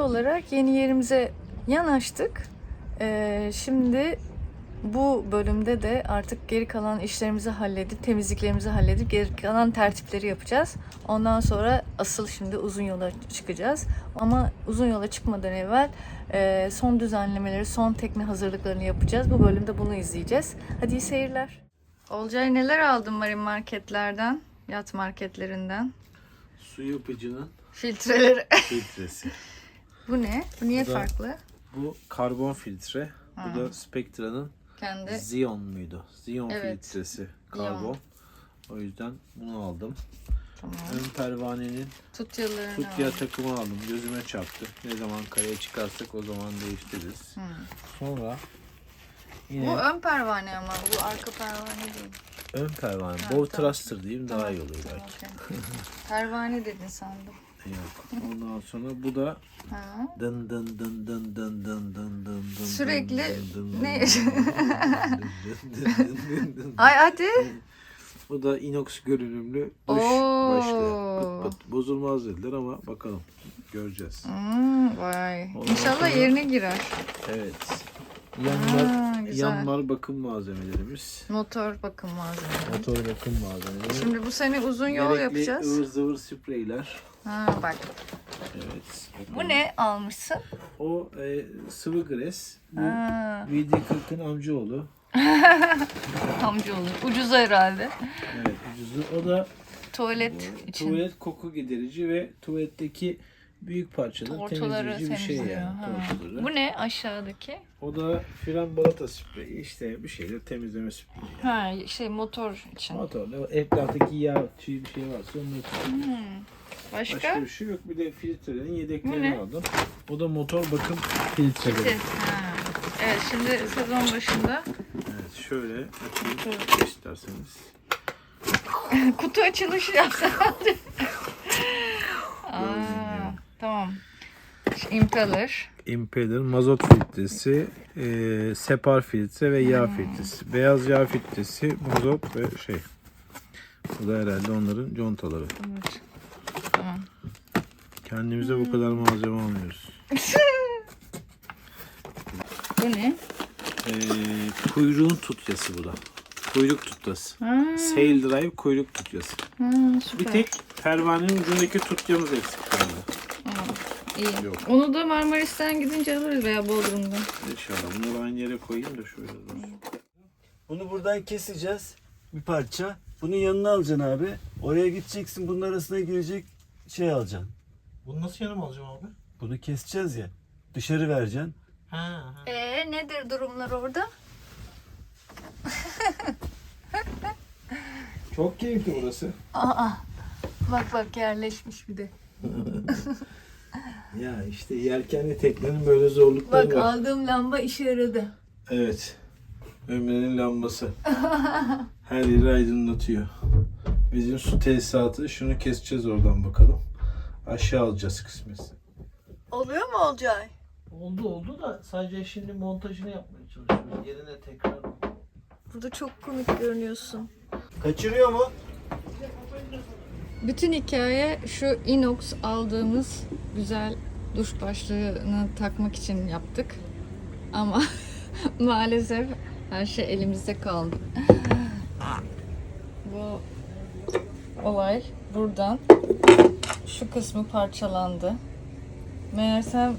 olarak yeni yerimize yanaştık. Ee, şimdi bu bölümde de artık geri kalan işlerimizi halledip, temizliklerimizi halledip geri kalan tertipleri yapacağız. Ondan sonra asıl şimdi uzun yola çıkacağız. Ama uzun yola çıkmadan evvel e, son düzenlemeleri, son tekne hazırlıklarını yapacağız. Bu bölümde bunu izleyeceğiz. Hadi iyi seyirler. Olcay neler aldın marin marketlerden, yat marketlerinden? Su yapıcının Filtreleri. filtresi. Bu ne? Bu niye Bu da- farklı? Bu karbon filtre. Bu da Spectra'nın Kendi Xeon muydu? Xeon Evet. filtresi. Karbon. O yüzden bunu aldım. tamam. Ön pervanenin Tut yalarını tutya al. takımı aldım. Gözüme çarptı. Ne zaman karaya çıkarsak o zaman değiştiririz. Hı. Sonra Bu yine ön pervane ama bu arka pervane değil. ön pervane. Bow tamam. thruster diyeyim daha iyi olur belki. okey. pervane dedin sandım. Yok. Ondan sonra bu da Ha. dın dın dın dın dın dın dın dın dın Sürekli dın dın ne- dın dın dın dın dın. Ay hadi. Bu da inox görünümlü duş Oo. başlığı. Pıt pıt. Bozulmaz dediler ama bakalım. Göreceğiz. Hmm, vay. Ondan İnşallah sonra- yerine girer. Evet. Yanlar, Aa, güzel. yanlar bakım malzemelerimiz. Motor bakım malzemeleri. Motor bakım malzemeleri. Şimdi bu sene uzun yol Gerekli yapacağız. ıvır zıvır spreyler. Ha bak. Evet. Bu ne almışsın? O e, sıvı gres. Bu Ha, VD40'ın amcaoğlu. amca olur. Ucuz herhalde. Evet ucuzu. O da Tuvalet için. tuvalet koku giderici ve tuvaletteki büyük parçaları Tortuları temizleyici bir şey temizliyor. yani. Ha. Tortuları. Bu ne aşağıdaki? O da fren balata spreyi işte bir şeyler temizleme spreyi. Ha şey motor için. Motorda etraftaki yağ tüy bir şey varsa onu atıyor. Hmm. Başka? Başka bir şey yok. Bir de filtrelerin Bu yedeklerini aldım. O da motor bakım filtreleri. Ha. Evet şimdi sezon başında Evet şöyle açayım isterseniz. kutu açılışı yapsam. Aa, tamam. Impeller. Impeller, mazot filtresi, e, separ filtre ve yağ filtresi. Beyaz yağ filtresi, mazot ve şey. Bu da herhalde onların contaları. Evet. Tamam. Kendimize bu kadar malzeme almıyoruz. Bu ne? E, kuyruğun tutyası bu da. Kuyruk tutyası. Ha, Sail drive kuyruk tutyası. Bir süper. tek pervanenin ucundaki tutyamız eksik kaldı. İyi. Yok. Onu da Marmaris'ten gidince alırız veya Bodrum'dan. İnşallah. Bunu aynı yere koyayım da şöyle. Bunu buradan keseceğiz bir parça. Bunun yanına alacaksın abi. Oraya gideceksin bunun arasına girecek şey alacaksın. Bunu nasıl yanıma alacağım abi? Bunu keseceğiz ya. Dışarı vereceksin. Ha, ha. Ee nedir durumlar orada? Çok keyifli burası. Aa, bak bak yerleşmiş bir de. Ya işte yelkenli teknenin böyle zorlukları Bak var. aldığım lamba işe yaradı. Evet. Ömre'nin lambası. Her yeri aydınlatıyor. Bizim su tesisatı. Şunu keseceğiz oradan bakalım. Aşağı alacağız kısmetse. Oluyor mu Olcay? Oldu oldu da sadece şimdi montajını yapmaya çalışıyoruz. Yerine tekrar. Burada çok komik görünüyorsun. Kaçırıyor mu? Bütün hikaye şu inox aldığımız güzel duş başlığını takmak için yaptık. Ama maalesef her şey elimizde kaldı. Bu olay buradan şu kısmı parçalandı. Meğersem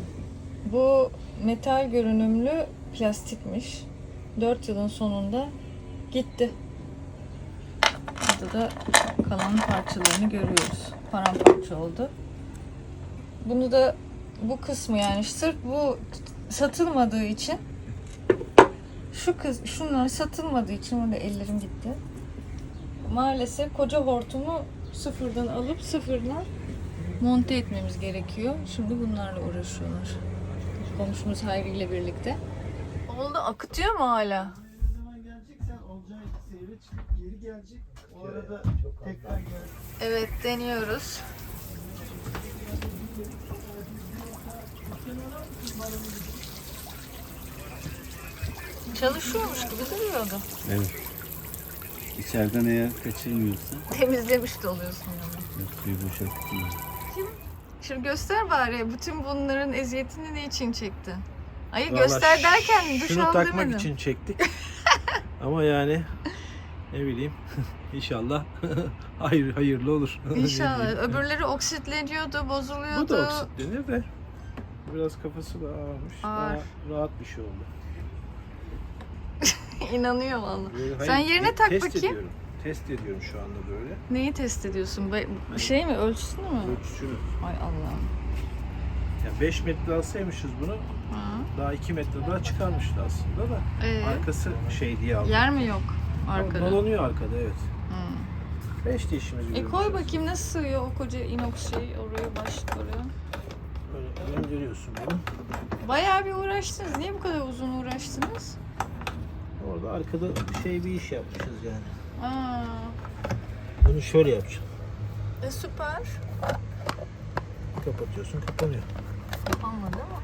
bu metal görünümlü plastikmiş. 4 yılın sonunda gitti. Burada da kalan parçalarını görüyoruz. Paramparça oldu. Bunu da bu kısmı yani sırf bu satılmadığı için şu kız şunlar satılmadığı için orada ellerim gitti. Maalesef koca hortumu sıfırdan alıp sıfırdan monte etmemiz gerekiyor. Şimdi bunlarla uğraşıyorlar. Komşumuz Hayri ile birlikte. Oldu akıtıyor mu hala? Ne zaman gelecek sen olacağı seyre çıkıp geri gelecek. Arada tekrar. Evet deniyoruz. Çalışıyormuş gibi duruyordu. Evet. İçeriden eğer kaçırmıyorsa Temizlemiş de oluyorsun yani. suyu boşalttım. Şimdi göster bari bütün bunların eziyetini ne için çektin? Hayır Vallahi göster derken duş Şunu al takmak demedim. için çektik. Ama yani ne bileyim inşallah hayır hayırlı olur. İnşallah. Öbürleri oksitleniyordu, bozuluyordu. Bu da oksitlenir de biraz kafası da ağırmış. Ağır. Daha rahat bir şey oldu. İnanıyor. Böyle, Sen yerine te- tak test bakayım. Ediyorum. Test ediyorum şu anda böyle. Neyi test ediyorsun? Be- Şey mi? Ölçüsünü mü? Ölçüsünü. Ay Allah'ım. Yani 5 metre alsaymışız bunu Ha. daha 2 metre daha çıkarmıştı aslında da. Ee, Arkası şey diye aldım. yer mi yok arkada? Dolanıyor arkada evet. Hı. 5 de işimizi E koy bakayım nasıl sığıyor o koca inox şey oraya başlık oraya. Böyle gönderiyorsun bunu. Bayağı bir uğraştınız. Niye bu kadar uzun uğraştınız? Orada arkada şey bir iş yapmışız yani. Aa, Bunu şöyle yapacaksın. e süper. Kapatıyorsun kapanıyor. Kapanmadı ama.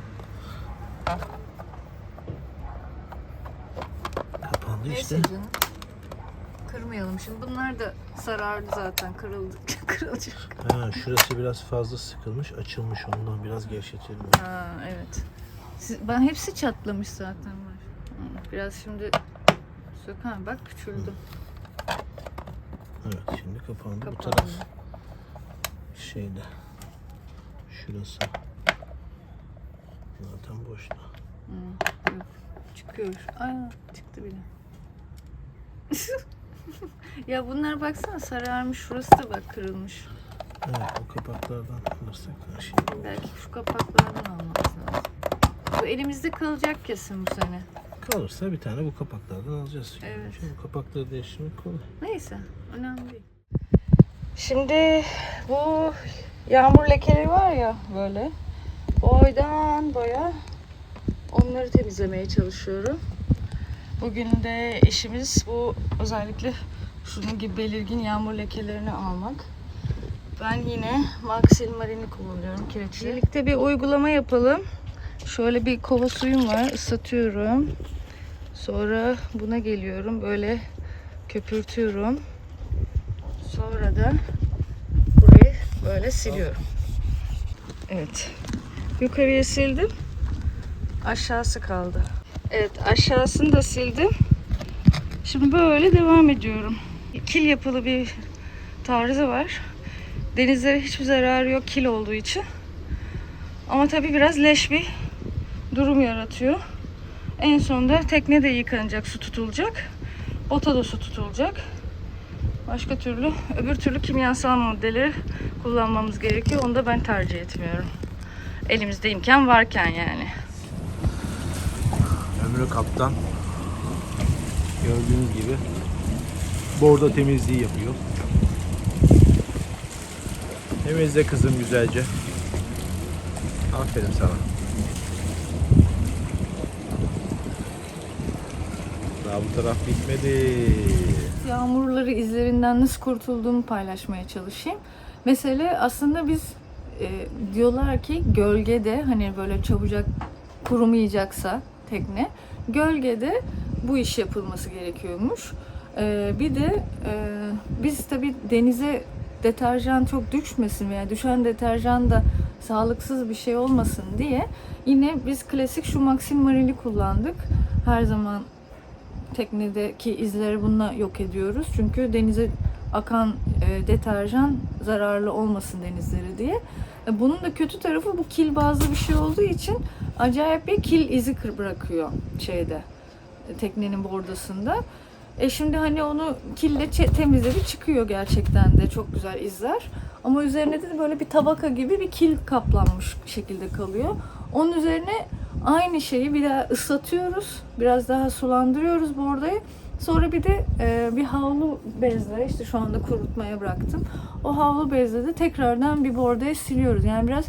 Kapandı işte. Neyse canım. Kırmayalım şimdi. Bunlar da sarardı zaten. Kırıldı. Kırılacak. Ha, şurası biraz fazla sıkılmış, açılmış ondan biraz gevşetelim. Ha evet. Siz- ben hepsi çatlamış zaten var. Biraz şimdi sök. Ha bak küçüldü. Evet, şimdi kapandı. Bu Kapandı. taraf şeyde. Şurası. Zaten boşta. Hı, yok. Çıkıyor. Aa çıktı bile. ya bunlar baksana sararmış. Şurası da bak kırılmış. Evet, o kapaklardan alırsak her şey olur. Belki şu kapaklardan almamız lazım. Bu elimizde kalacak kesin bu sene. Kalırsa bir tane bu kapaklardan alacağız. Evet. Şimdi bu kapakları değiştirmek kolay. Neyse, önemli değil. Şimdi bu yağmur lekeleri var ya böyle. Boydan boya onları temizlemeye çalışıyorum. Bugün de işimiz bu özellikle şunun gibi belirgin yağmur lekelerini almak. Ben yine Maxil Marin'i kullanıyorum kireçli. Birlikte bir uygulama yapalım. Şöyle bir kova suyum var, ıslatıyorum. Sonra buna geliyorum. Böyle köpürtüyorum. Sonra da burayı böyle siliyorum. Evet. Yukarıya sildim. Aşağısı kaldı. Evet aşağısını da sildim. Şimdi böyle devam ediyorum. Kil yapılı bir tarzı var. Denizlere hiçbir zararı yok kil olduğu için. Ama tabii biraz leş bir durum yaratıyor. En sonunda tekne de yıkanacak, su tutulacak. Bota da su tutulacak. Başka türlü, öbür türlü kimyasal maddeleri kullanmamız gerekiyor. Onu da ben tercih etmiyorum. Elimizde imkan varken yani. Ömrü kaptan gördüğünüz gibi bordo temizliği yapıyor. Temizle kızım güzelce. Aferin sana. Daha bu taraf bitmedi. Yağmurları izlerinden nasıl kurtulduğumu paylaşmaya çalışayım. Mesele aslında biz e, diyorlar ki gölgede hani böyle çabucak kurumayacaksa tekne gölgede bu iş yapılması gerekiyormuş. E, bir de e, biz tabi denize deterjan çok düşmesin veya düşen deterjan da sağlıksız bir şey olmasın diye yine biz klasik şu Maxim Marin'i kullandık. Her zaman teknedeki izleri bununla yok ediyoruz. Çünkü denize akan e, deterjan zararlı olmasın denizlere diye. E, bunun da kötü tarafı bu kil bazlı bir şey olduğu için acayip bir kil izi kır bırakıyor şeyde teknenin bordasında. E şimdi hani onu kille temizledi çıkıyor gerçekten de çok güzel izler. Ama üzerine de böyle bir tabaka gibi bir kil kaplanmış şekilde kalıyor. Onun üzerine aynı şeyi bir daha ıslatıyoruz. Biraz daha sulandırıyoruz bordayı. Sonra bir de e, bir havlu bezle işte şu anda kurutmaya bıraktım. O havlu bezle de tekrardan bir bordaya siliyoruz. Yani biraz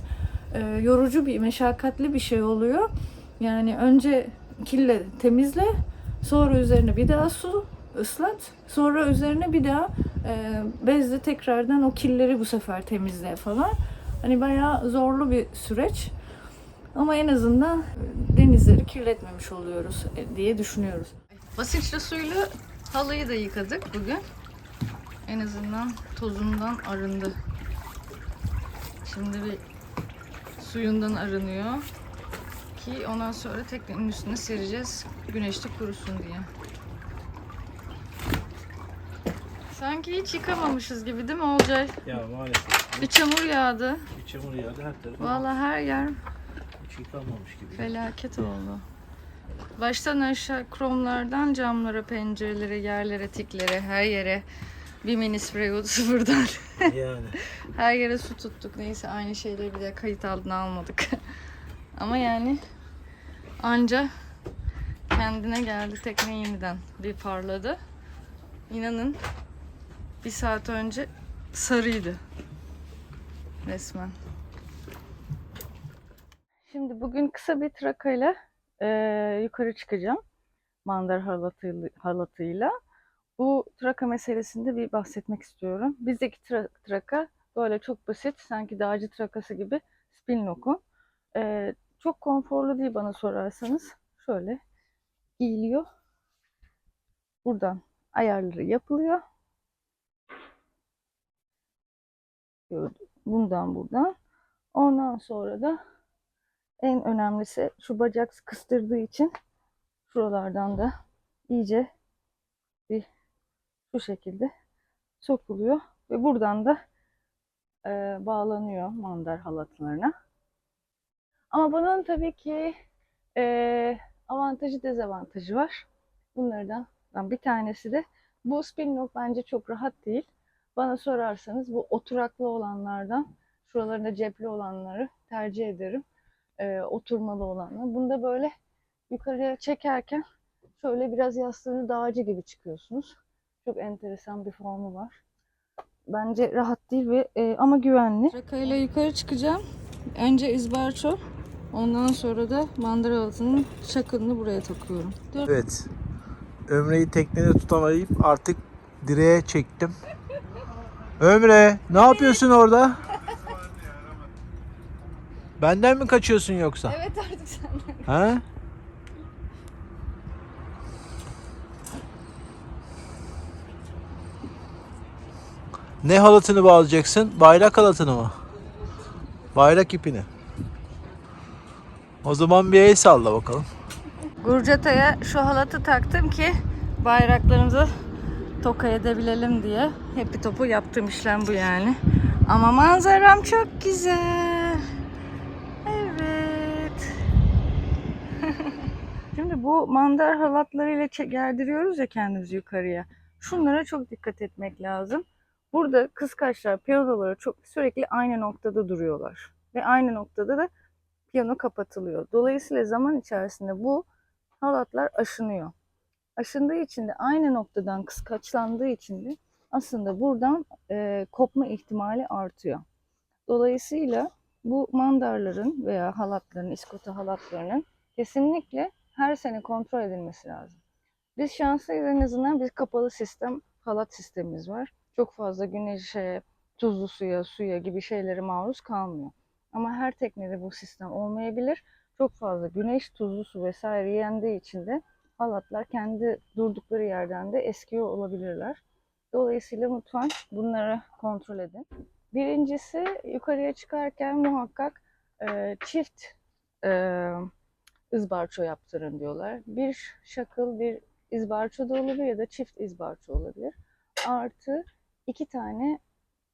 e, yorucu bir, meşakkatli bir şey oluyor. Yani önce kille temizle, sonra üzerine bir daha su ıslat, sonra üzerine bir daha e, bezle tekrardan o killeri bu sefer temizle falan. Hani bayağı zorlu bir süreç. Ama en azından e, denizleri kirletmemiş oluyoruz e, diye düşünüyoruz. Basınçlı suyla halıyı da yıkadık bugün. En azından tozundan arındı. Şimdi bir suyundan arınıyor. Ki ondan sonra teknenin üstüne sereceğiz. Güneşte kurusun diye. Sanki hiç yıkamamışız gibi değil mi Olcay? Ya maalesef. Bir çamur yağdı. Bir çamur yağdı her tarafı. Vallahi her yer Hiç yıkanmamış gibi. felaket oldu. Baştan aşağı kromlardan camlara, pencerelere, yerlere, tiklere, her yere bir mini sprey sıfırdan. yani. Her yere su tuttuk. Neyse aynı şeyleri bir de kayıt altına almadık. Ama yani anca kendine geldi tekne yeniden bir parladı. İnanın bir saat önce sarıydı. Resmen. Şimdi bugün kısa bir trakayla eee, yukarı çıkacağım. Mandar halatı, halatıyla. Bu traka meselesinde bir bahsetmek istiyorum. Bizdeki tra- traka böyle çok basit, sanki dağcı trakası gibi spin lokum. Ee, çok konforlu değil bana sorarsanız. Şöyle giyiliyor. Buradan ayarları yapılıyor. Böyle Bundan buradan. Ondan sonra da en önemlisi şu bacak kıstırdığı için şuralardan da iyice bir bu şekilde sokuluyor ve buradan da e, bağlanıyor mandar halatlarına. Ama bunun tabii ki e, avantajı dezavantajı var. Bunlardan bir tanesi de bu spin lock bence çok rahat değil. Bana sorarsanız bu oturaklı olanlardan şuralarında cepli olanları tercih ederim. E, oturmalı olanlar. Bunda böyle yukarıya çekerken şöyle biraz yastığını dağcı gibi çıkıyorsunuz. Çok enteresan bir formu var. Bence rahat değil ve e, ama güvenli. Rakayla yukarı çıkacağım. Önce izbarço. Ondan sonra da mandıra altının çakılını buraya takıyorum. Dur. Evet. Ömre'yi teknede tutamayıp artık direğe çektim. Ömre ne yapıyorsun orada? Benden mi kaçıyorsun yoksa? Evet artık senden. Ha? Ne halatını bağlayacaksın? Bayrak halatını mı? Bayrak ipini. O zaman bir el salla bakalım. Gurcata'ya şu halatı taktım ki bayraklarımızı toka edebilelim diye. Hepi topu yaptığım işlem bu yani. Ama manzaram çok güzel. Evet. Şimdi bu mandar halatlarıyla gerdiriyoruz ya kendimizi yukarıya. Şunlara çok dikkat etmek lazım. Burada kıskaçlar, piyanoları çok sürekli aynı noktada duruyorlar. Ve aynı noktada da piyano kapatılıyor. Dolayısıyla zaman içerisinde bu halatlar aşınıyor. Aşındığı için de aynı noktadan kıskaçlandığı için de aslında buradan e, kopma ihtimali artıyor. Dolayısıyla bu mandarların veya halatların, iskota halatlarının kesinlikle her sene kontrol edilmesi lazım. Biz şanslıyız en azından bir kapalı sistem, halat sistemimiz var. Çok fazla güneşe, tuzlu suya, suya gibi şeylere maruz kalmıyor. Ama her teknede bu sistem olmayabilir. Çok fazla güneş, tuzlu su vesaire yendiği için de halatlar kendi durdukları yerden de eskiyor olabilirler. Dolayısıyla lütfen bunları kontrol edin. Birincisi yukarıya çıkarken muhakkak e, çift e, izbarço yaptırın diyorlar. Bir şakıl bir izbarço da olabilir ya da çift izbarço olabilir. Artı iki tane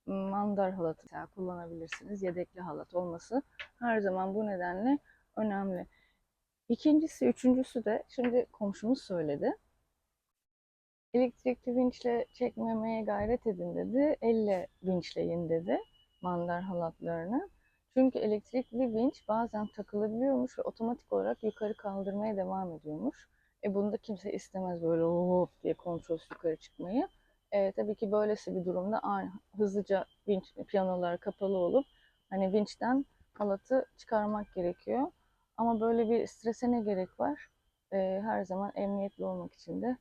mandar halatı kullanabilirsiniz. Yedekli halat olması her zaman bu nedenle önemli. İkincisi, üçüncüsü de şimdi komşumuz söyledi. Elektrikli vinçle çekmemeye gayret edin dedi. Elle vinçleyin dedi mandar halatlarını. Çünkü elektrikli vinç bazen takılabiliyormuş ve otomatik olarak yukarı kaldırmaya devam ediyormuş. E bunu da kimse istemez böyle hop diye kontrolsüz yukarı çıkmayı. E, tabii ki böylesi bir durumda ani- hızlıca vinç piyanolar kapalı olup hani vinçten halatı çıkarmak gerekiyor. Ama böyle bir strese ne gerek var? E, her zaman emniyetli olmak için de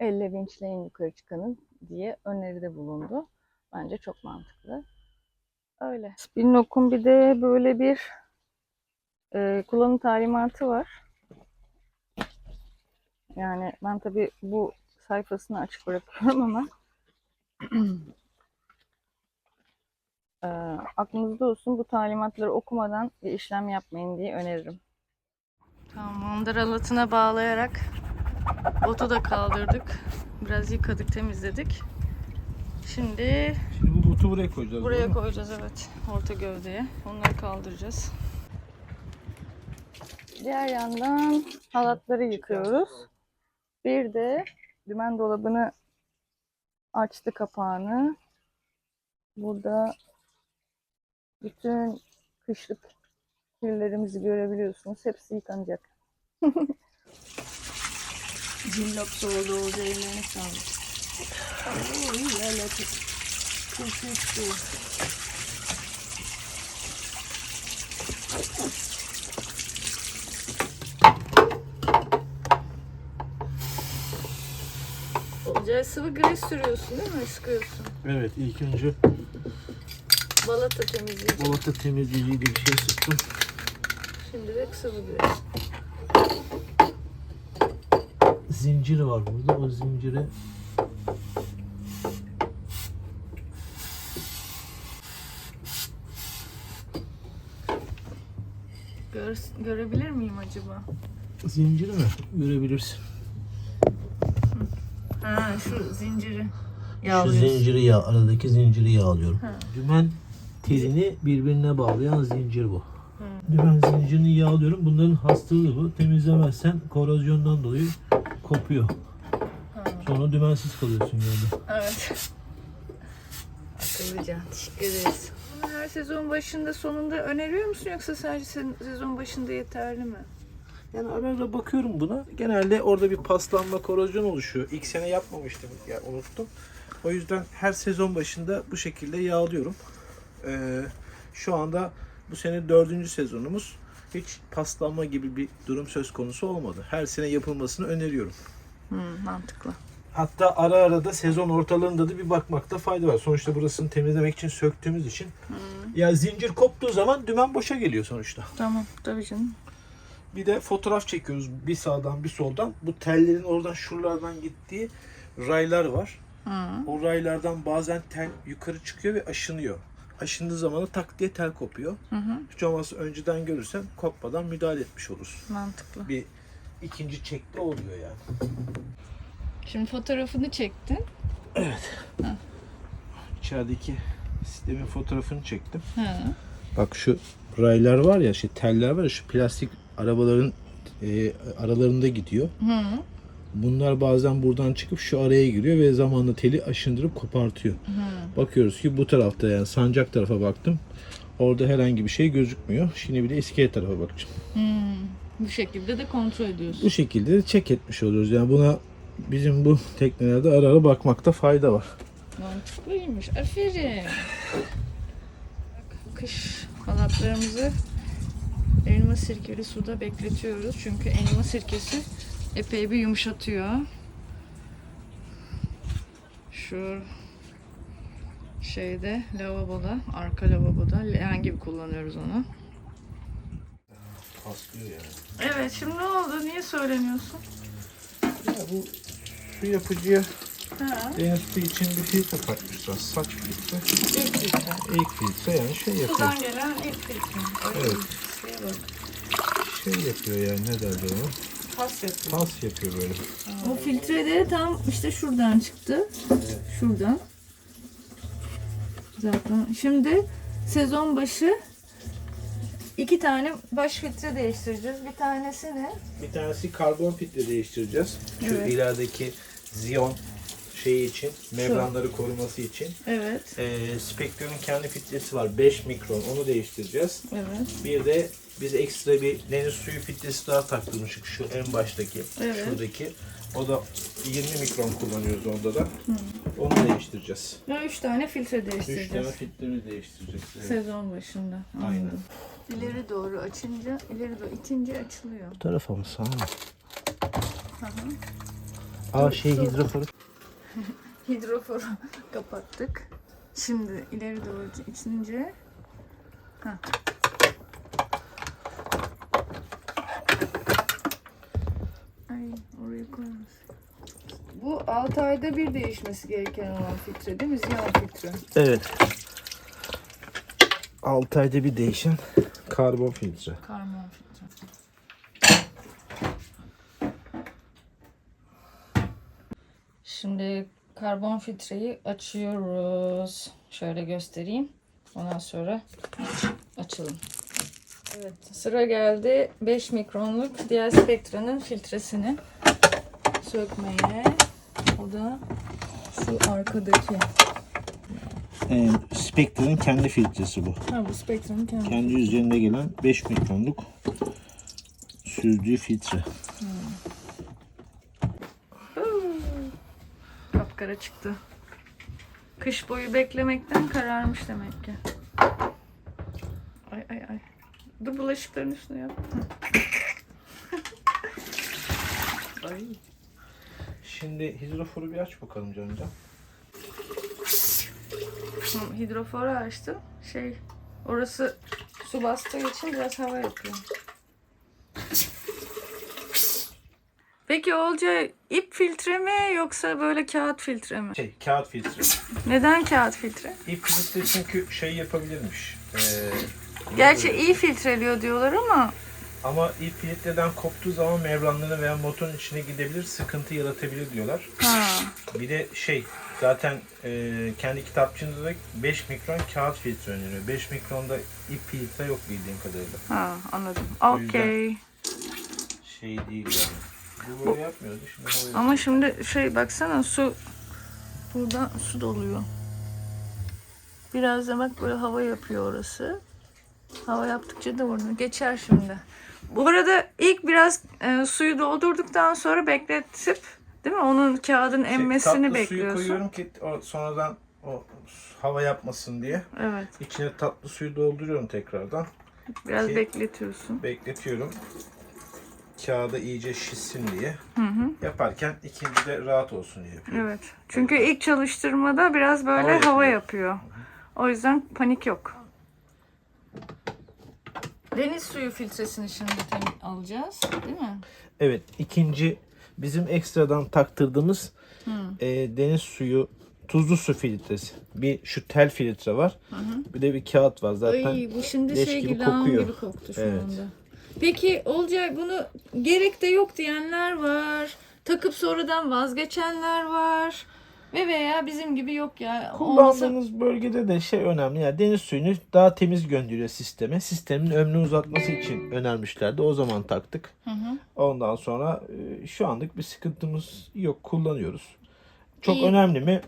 elle vinçleyin yukarı çıkanın diye öneride bulundu. Bence çok mantıklı. Öyle. Spinlock'un bir de böyle bir e, kullanım talimatı var. Yani ben tabii bu sayfasını açık bırakıyorum ama Ee, aklınızda olsun bu talimatları okumadan bir işlem yapmayın diye öneririm. Tamam mandıralatına bağlayarak botu da kaldırdık. Biraz yıkadık temizledik. Şimdi Şimdi bu botu buraya koyacağız. buraya koyacağız evet orta gövdeye. Onları kaldıracağız. Diğer yandan halatları yıkıyoruz. Bir de dümen dolabını açtı kapağını. Burada bütün kışlık kirlerimizi görebiliyorsunuz. Hepsi yıkanacak. Cillop soğudu oldu ellerine sağlık. Oo, iyi. Kuşuştu. Olacağı sıvı gres sürüyorsun değil mi? Sıkıyorsun. Evet ilk önce Balata temizleyici. balata temizleyici bir şey sıktım. Şimdi de sıvı gres. Zinciri var burada. O zinciri Gör, görebilir miyim acaba? zinciri mi? Görebilirsin. Ha şu zinciri. Şu Yağlıyorsun. zinciri yağ, aradaki zinciri yağlıyorum. Dümen telini birbirine bağlayan zincir bu. Dümen zincirini yağlıyorum. Bunların hastalığı bu. Temizlemezsen korozyondan dolayı kopuyor. Sonra dümensiz kalıyorsun yolda. Evet. Akıllıca. Teşekkür ederiz. Bunu her sezon başında sonunda öneriyor musun yoksa sadece se- sezon başında yeterli mi? Yani ara ara bakıyorum buna. Genelde orada bir paslanma, korozyon oluşuyor. İlk sene yapmamıştım. Yani unuttum. O yüzden her sezon başında bu şekilde yağlıyorum. Ee, şu anda bu sene dördüncü sezonumuz. Hiç paslanma gibi bir durum söz konusu olmadı. Her sene yapılmasını öneriyorum. Hmm, mantıklı. Hatta ara ara da sezon ortalarında da bir bakmakta fayda var. Sonuçta burasını temizlemek için söktüğümüz için. Ya zincir koptuğu zaman dümen boşa geliyor sonuçta. Tamam tabii canım. Bir de fotoğraf çekiyoruz bir sağdan bir soldan. Bu tellerin oradan şuralardan gittiği raylar var. Hı. O raylardan bazen tel yukarı çıkıyor ve aşınıyor. Aşındığı zaman da tak diye tel kopuyor. Hı hı. Hiç olmazsa önceden görürsen kopmadan müdahale etmiş olursun. Mantıklı. Bir ikinci çekte oluyor yani. Şimdi fotoğrafını çektin. İçerideki sistemin fotoğrafını çektim. Ha. Bak şu raylar var ya, şey teller var ya şu plastik arabaların e, aralarında gidiyor. Hı. Bunlar bazen buradan çıkıp şu araya giriyor ve zamanla teli aşındırıp kopartıyor. Bakıyoruz ki bu tarafta yani sancak tarafa baktım. Orada herhangi bir şey gözükmüyor. Şimdi bir de iskelet tarafa bakacağım. Hmm. Bu şekilde de kontrol ediyorsun. Bu şekilde de çek etmiş oluyoruz. Yani buna bizim bu teknelerde ara ara bakmakta fayda var. Mantıklıymış. Aferin. Kış halatlarımızı elma sirkeli suda bekletiyoruz. Çünkü elma sirkesi epey bir yumuşatıyor. Şu şeyde lavaboda, arka lavaboda leğen gibi kullanıyoruz onu. Paslıyor yani. Evet şimdi ne oldu? Niye söylemiyorsun? Ya bu su yapıcıya Ha, deniz suyu için bir filtre takmışlar. Saç filtre. ilk filtre. İlk filtre yani şey yapıyor. Sudan gelen ilk filtre. Evet. Bak. Şey yapıyor yani ne derler ona? Pas yapıyor. Pas yapıyor böyle. O filtre de tam işte şuradan çıktı. Şuradan. Zaten şimdi sezon başı iki tane baş filtre değiştireceğiz. Bir tanesini Bir tanesi karbon filtre değiştireceğiz. Şu Evet. ilerideki ziyon şeyi için, membranları koruması için. evet Ee, Spectre'nin kendi filtresi var 5 mikron onu değiştireceğiz. evet Bir de biz ekstra bir deniz suyu filtresi daha taktırmıştık şu en baştaki, Evet. şuradaki. O da 20 mikron kullanıyoruz onda da. Onu değiştireceğiz. ve üç tane filtre 3 değiştireceğiz. tane filtremizi değiştireceğiz. Evet. Sezon başında. Aynen. Anladım. İleri doğru açınca, ileri doğru itince açılıyor. Bu tarafa mı sağ mı? Hı hı. Aa şey hidroforu. Hidroforu kapattık. Şimdi ileri doğru itince Heh. Oraya koymuş. Bu 6 ayda bir değişmesi gereken olan filtre değil mi? Ziyan filtre. Evet. 6 ayda bir değişen karbon filtre. Karbon filtre. Şimdi karbon filtreyi açıyoruz. Şöyle göstereyim. Ondan sonra açalım. Evet sıra geldi 5 mikronluk diğer spektranın filtresini sökmeye. O da şu arkadaki. Ee, Spectre'ın kendi filtresi bu. Ha bu spektranın kendi. Kendi üzerinde gelen 5 mikronluk süzdüğü filtre. Kapkara çıktı. Kış boyu beklemekten kararmış demek ki. Ay ay ay. Dur bulaşıkların üstüne yap. ay. Şimdi hidroforu bir aç bakalım Cancan. Tamam, hidroforu açtım. Şey orası su bastığı için biraz hava yapıyor. Peki Olcay ip filtre mi yoksa böyle kağıt filtre mi? Şey kağıt filtre. Neden kağıt filtre? İp filtre çünkü şey yapabilirmiş. Ee, Gerçi iyi filtreliyor diyorlar ama Ama ip filtreden koptuğu zaman membranlarına veya motorun içine gidebilir, sıkıntı yaratabilir diyorlar. ha. Bir de şey, zaten e, kendi kitapçığında da 5 mikron kağıt filtre öneriyor. 5 mikronda ip filtre yok bildiğim kadarıyla. Ha anladım. Okey. Şey değil yani. Bu böyle yapmıyordu. Şimdi Ama şimdi şey baksana su buradan su doluyor. Biraz da bak böyle hava yapıyor orası. Hava yaptıkça da oradan geçer şimdi. Bu arada ilk biraz e, suyu doldurduktan sonra bekletip değil mi? Onun kağıdın Şey, emmesini tatlı suyu bekliyorsun. koyuyorum ki o, sonradan o hava yapmasın diye. Evet. İçine tatlı suyu dolduruyorum tekrardan. Biraz Ki- bekletiyorsun. Bekletiyorum. Kağıda iyice şişsin diye. Hı hı. Yaparken ikinci de rahat olsun diye yapıyorum. Evet. Çünkü ilk çalıştırmada biraz böyle Hava hava, yapıyor. yapıyor. O yüzden panik yok. Deniz suyu filtresini şimdi alacağız, değil mi? Evet ikinci bizim ekstradan taktırdığımız e, deniz suyu tuzlu su filtresi. Bir şu tel filtre var. Bir de bir kağıt var zaten. Ay bu şimdi leş şey gibi gibi, kokuyor. gibi koktu şu Evet. anda. Peki Olcay bunu gerek de yok diyenler var. Takıp sonradan vazgeçenler var. Ve veya bizim gibi yok ya. Kullandığınız bölgede de şey önemli. Yani deniz suyunu daha temiz gönderiyor sisteme. Sistemin ömrünü uzatması için önermişlerdi. O zaman taktık. Hı hı. Ondan sonra e, şu anlık bir sıkıntımız yok. Kullanıyoruz. Çok İyi. önemli mi?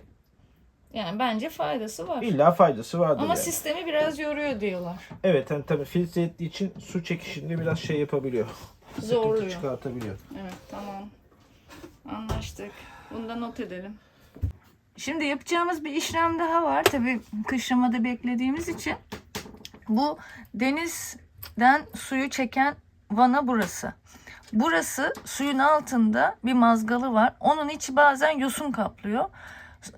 Yani bence faydası var. İlla faydası vardır. Ama yani. sistemi biraz yoruyor diyorlar. Evet hani tabii filtre ettiği için su çekişinde biraz şey yapabiliyor. Sıkıntı Zorluyor. çıkartabiliyor. Evet tamam. Anlaştık. Bunu da not edelim. Şimdi yapacağımız bir işlem daha var. Tabii kışlamada beklediğimiz için. Bu denizden suyu çeken vana burası. Burası suyun altında bir mazgalı var. Onun içi bazen yosun kaplıyor.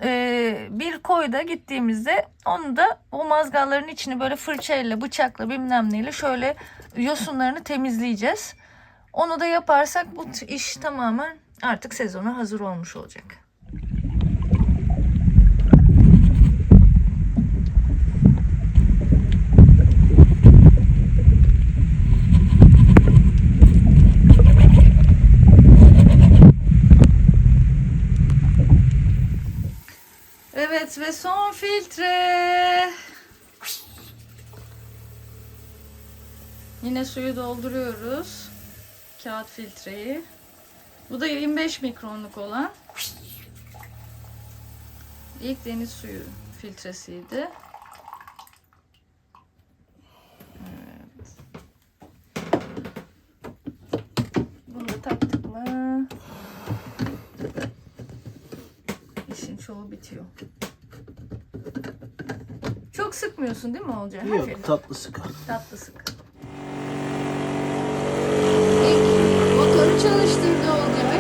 Ee, bir koyda gittiğimizde onu da o mazgalların içini böyle fırçayla, bıçakla bilmem neyle şöyle yosunlarını temizleyeceğiz. Onu da yaparsak bu iş tamamen artık sezona hazır olmuş olacak. Evet ve son filtre. Yine suyu dolduruyoruz. Kağıt filtreyi. Bu da 25 mikronluk olan. İlk deniz suyu filtresiydi. Bunu da taktık mı? İşin çoğu bitiyor. Çok sıkmıyorsun değil mi Olcay? Hafif. Yok tatlı sıkı. Tatlı sık. İlk motoru çalıştırdı Olcay.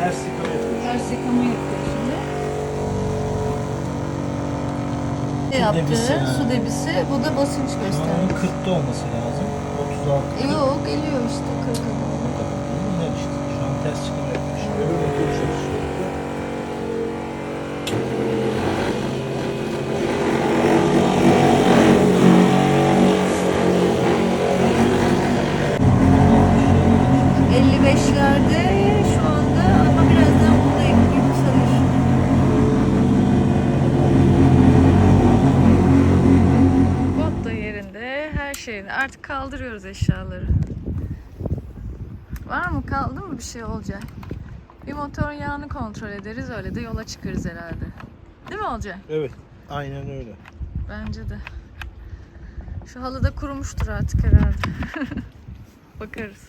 Her sıkı yapıyor. Ters yıkama yapıyor şimdi. Ne Su yaptı? debisi yani. Su debisi. Bu da basınç Onun göstergesi. 40'ta olması lazım. 36 E, Yok geliyor işte 40'a doğru. Güzel işte. Şu an ters çıkım yapmış. Öbür motor çalışıyor. Artık kaldırıyoruz eşyaları. Var mı? Kaldı mı bir şey olacak? Bir motor yağını kontrol ederiz öyle de yola çıkarız herhalde. Değil mi olacak? Evet. Aynen öyle. Bence de. Şu halı da kurumuştur artık herhalde. Bakarız.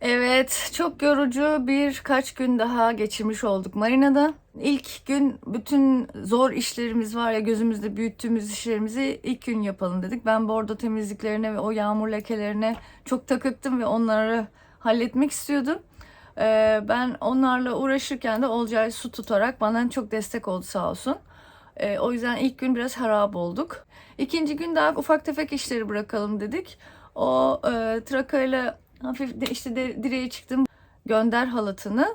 Evet, çok yorucu birkaç gün daha geçirmiş olduk marinada. İlk gün bütün zor işlerimiz var ya gözümüzde büyüttüğümüz işlerimizi ilk gün yapalım dedik. Ben bordo temizliklerine ve o yağmur lekelerine çok takıktım ve onları halletmek istiyordum. Ee, ben onlarla uğraşırken de Olcay su tutarak bana çok destek oldu sağ olsun. Ee, o yüzden ilk gün biraz harap olduk. İkinci gün daha ufak tefek işleri bırakalım dedik. O e, trakayla hafif de işte de, direğe çıktım. Gönder halatını.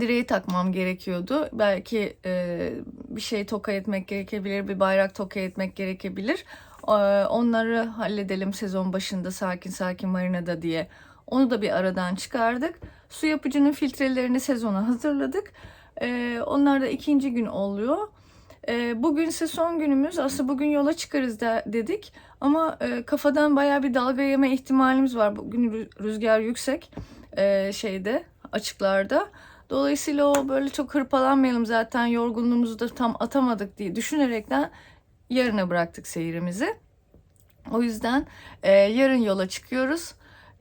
Direği takmam gerekiyordu. Belki e, bir şey toka etmek gerekebilir, bir bayrak toka etmek gerekebilir. E, onları halledelim sezon başında sakin sakin marinada diye. Onu da bir aradan çıkardık. Su yapıcının filtrelerini sezona hazırladık. E, onlar da ikinci gün oluyor. E, bugün ise son günümüz. Aslında bugün yola çıkarız da, dedik. Ama e, kafadan bayağı bir dalga yeme ihtimalimiz var. Bugün rü- rüzgar yüksek e, şeyde açıklarda. Dolayısıyla o böyle çok hırpalanmayalım zaten yorgunluğumuzu da tam atamadık diye düşünerekten yarına bıraktık seyrimizi. O yüzden e, yarın yola çıkıyoruz.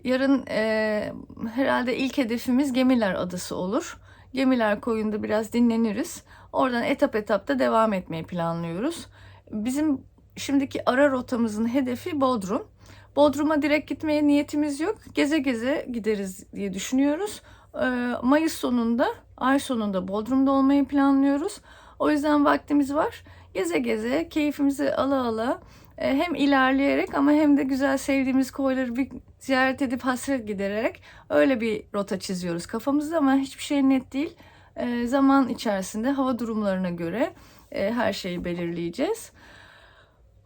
Yarın e, herhalde ilk hedefimiz Gemiler Adası olur. Gemiler koyunda biraz dinleniriz. Oradan etap etapta devam etmeyi planlıyoruz. Bizim şimdiki ara rotamızın hedefi Bodrum. Bodrum'a direkt gitmeye niyetimiz yok. Geze geze gideriz diye düşünüyoruz. Ee, Mayıs sonunda, ay sonunda Bodrum'da olmayı planlıyoruz. O yüzden vaktimiz var. Geze geze, keyfimizi ala ala e, hem ilerleyerek ama hem de güzel sevdiğimiz koyları bir ziyaret edip hasret gidererek öyle bir rota çiziyoruz kafamızda ama hiçbir şey net değil. E, zaman içerisinde hava durumlarına göre e, her şeyi belirleyeceğiz.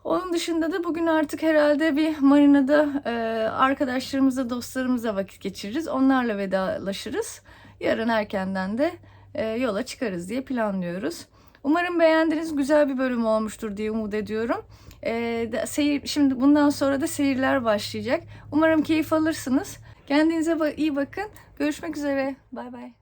Onun dışında da bugün artık herhalde bir marinada e, arkadaşlarımızla, dostlarımızla vakit geçiririz. Onlarla vedalaşırız. Yarın erkenden de e, yola çıkarız diye planlıyoruz. Umarım beğendiniz, güzel bir bölüm olmuştur diye umut ediyorum. E, seyir, şimdi bundan sonra da seyirler başlayacak. Umarım keyif alırsınız. Kendinize iyi bakın. Görüşmek üzere. Bay bay.